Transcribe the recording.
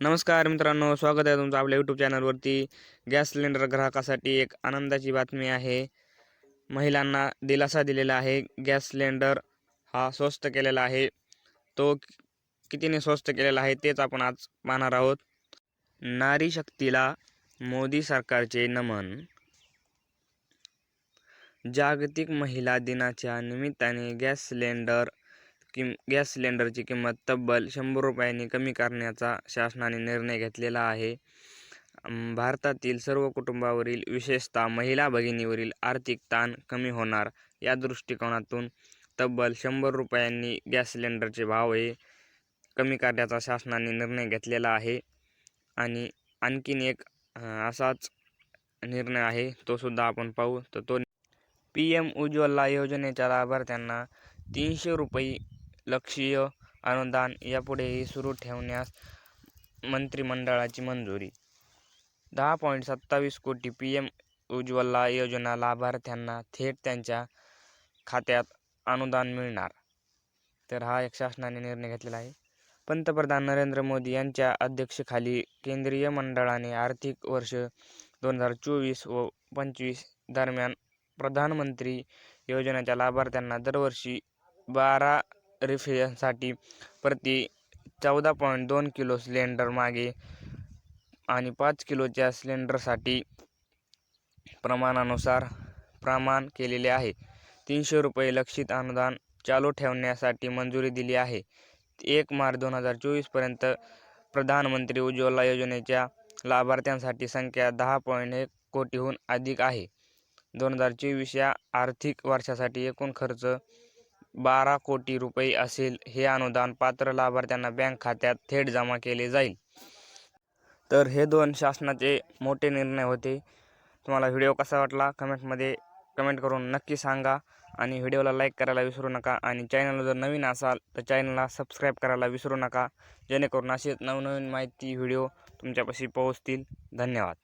नमस्कार मित्रांनो स्वागत आहे तुमचं आपल्या यूट्यूब चॅनलवरती गॅस सिलेंडर ग्राहकासाठी एक आनंदाची बातमी आहे. महिलांना दिलासा दिलेला आहे. गॅस सिलेंडर हा स्वस्त केलेला आहे. तो कितीने स्वस्त केलेला आहे तेच आपण आज पाहणार आहोत. नारी शक्तीला मोदी सरकारचे नमन. जागतिक महिला दिनाच्या निमित्ताने गॅस सिलेंडर किम गॅस सिलेंडरची किंमत तब्बल शंभर रुपयांनी कमी करण्याचा शासनाने निर्णय घेतलेला आहे. भारतातील सर्व कुटुंबावरील विशेषतः महिला भगिनीवरील आर्थिक ताण कमी होणार या दृष्टिकोनातून तब्बल शंभर रुपयांनी गॅस सिलेंडरचे भाव हे कमी करण्याचा शासनाने निर्णय घेतलेला आहे. आणि आणखीन एक असाच निर्णय आहे तो सुद्धा आपण पाहू. तर तो पी एम उज्ज्वला योजनेच्या लाभार्थ्यांना तीनशे रुपये लक्षीय अनुदान यापुढेही सुरू ठेवण्यास मंत्रिमंडळाची मंजुरी. दहा पॉईंट सत्तावीस कोटी पी एम उज्ज्वला योजना लाभार्थ्यांना थेट त्यांच्या खात्यात अनुदान मिळणार. तर हा एक शासनाने निर्णय घेतलेला आहे. पंतप्रधान नरेंद्र मोदी यांच्या अध्यक्षतेखाली केंद्रीय मंडळाने आर्थिक वर्ष दोन हजार चोवीस व पंचवीस दरम्यान प्रधानमंत्री योजनेच्या लाभार्थ्यांना दरवर्षी बारा रिफिलसाठी प्रति चौदा पॉईंट दोन किलो सिलेंडर मागे आणि पाच किलोच्या सिलेंडरसाठी प्रमाणानुसार प्रमाण केलेले आहे. तीनशे रुपये लक्षित अनुदान चालू ठेवण्यासाठी मंजुरी दिली आहे. एक मार्च दोन हजार चोवीसपर्यंत प्रधानमंत्री उज्ज्वला योजनेच्या लाभार्थ्यांसाठी संख्या दहा पॉईंट एक कोटीहून अधिक आहे. दोन हजार चोवीस या आर्थिक वर्षासाठी एकूण खर्च बारा कोटी रुपये असेल हे अनुदान पात्र लाभार्थ्यांना बँक खात्यात थेट जमा केले जाईल. तर हे दोन शासनाचे मोठे निर्णय होते. तुम्हाला व्हिडिओ कसा वाटला? कमेंटमध्ये कमेंट करून नक्की सांगा आणि व्हिडिओला लाईक करायला विसरू नका आणि चॅनलला जर नवीन असाल तर चॅनलला सबस्क्राईब करायला विसरू नका. जेणेकरून असेच नवनवीन माहिती व्हिडिओ तुमच्यापाशी पोहोचतील. धन्यवाद.